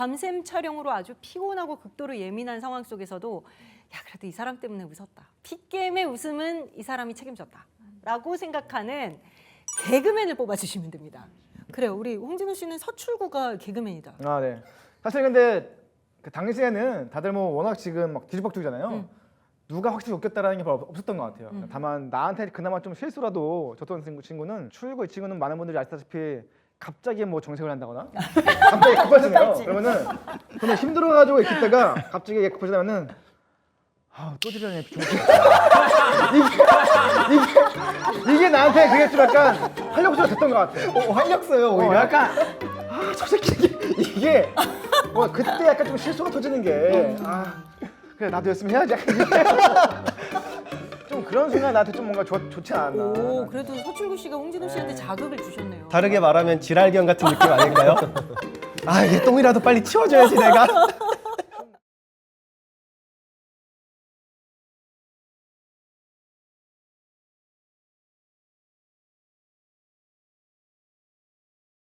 밤샘 촬영으로 아주 피곤하고 극도로 예민한 상황 속에서도 야 그래도 이 사람 때문에 웃었다. 픽게임의 웃음은 이 사람이 책임졌다 라고 생각하는 개그맨을 뽑아주시면 됩니다. 그래요. 우리 홍진호 씨는 서출구가 개그맨이다. 아 네. 사실 근데 그 당시에는 다들 뭐 워낙 지금 막 뒤죽박죽이잖아요. 음. 누가 확실히 웃겼다라는 게 별로 없었던 것 같아요. 음. 다만 나한테 그나마 좀 실수라도 줬던 친구, 친구는 출구 이 친구는 많은 분들이 아시다시피 갑자기 뭐 정색을 한다거나 갑자기 급하잖아요. 그러면은 저는 힘들어가지고 이렇게 있다가 갑자기 급하지면은 아또 지랄이네 정색. 이게, 이게 이게 나한테 그게 좀 약간 활력소가 됐던 것 같아요. 어, 활력소요 어, 오히려. 약간 아저 새끼 이게, 이게 뭐 그때 약간 좀 실수가 터지는 게 아 그래 나도 열심히 해야지 약간 이게 좀 그런 순간 나한테 좀 뭔가 좋, 좋지 않았나 오 그래도 서출구 씨가 홍진호 씨한테 네. 자극을 주셨네요. 다르게 말하면 지랄견 같은 느낌 아닐까요? 아 이게 똥이라도 빨리 치워줘야지 내가.